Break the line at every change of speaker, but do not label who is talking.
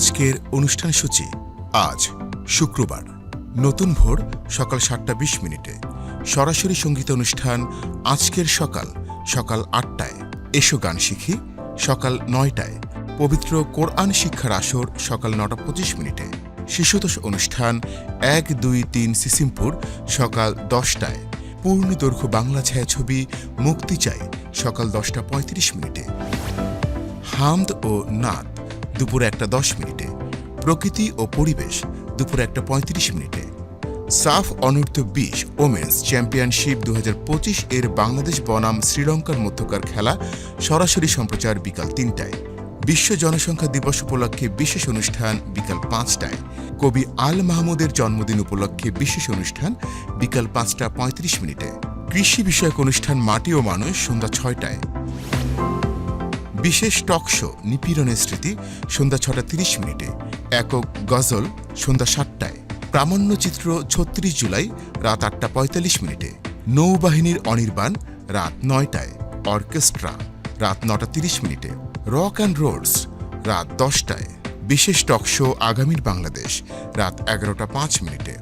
আজকের অনুষ্ঠান সূচি আজ শুক্রবার। নতুন ভোর সকাল সাতটা বিশ মিনিটে। সরাসরি সংগীত অনুষ্ঠান আজকের সকাল সকাল আটটায়। এসো গান শিখি সকাল নয়টায়। পবিত্র কোরআন শিক্ষার আসর সকাল নটা পঁচিশ মিনিটে। শিশুতোষ অনুষ্ঠান এক, দুই, তিন সিসিমপুর সকাল দশটায়। পূর্ণ দৈর্ঘ্য বাংলা ছায়াছবি মুক্তি চাই সকাল দশটা পঁয়ত্রিশ মিনিটে। হামদ ও নাদ দুপুর একটা দশ মিনিটে, প্রকৃতি ও পরিবেশ দুপুর একটা পঁয়ত্রিশ মিনিটে। সাফ অনূর্ধ্ব বিশ ওমেন্স চ্যাম্পিয়নশিপ দু হাজার পঁচিশ এর বাংলাদেশ বনাম শ্রীলঙ্কার মধ্যকার খেলা সরাসরি সম্প্রচার বিকাল তিনটায়। বিশ্ব জনসংখ্যা দিবস উপলক্ষে বিশেষ অনুষ্ঠান বিকাল পাঁচটায়। কবি আল মাহমুদের জন্মদিন উপলক্ষে বিশেষ অনুষ্ঠান বিকাল পাঁচটা পঁয়ত্রিশ মিনিটে। কৃষি বিষয়ক অনুষ্ঠান মাটি ও মানুষ সন্ধ্যা ছয়টায়। বিশেষ টক শো নিপীড়নের স্মৃতি সন্ধ্যা ছটা তিরিশ মিনিটে। একক গজল সন্ধ্যা সাতটায়। প্রামাণ্যচিত্র ছত্রিশ জুলাই রাত আটটা পঁয়তাল্লিশ মিনিটে। নৌবাহিনীর অনির্বাণ রাত নয়টায়। অর্কেস্ট্রা রাত নটা তিরিশ মিনিটে। রক অ্যান্ড রোলস রাত দশটায়। বিশেষ টক শো আগামীর বাংলাদেশ রাত এগারোটা পাঁচ মিনিটে।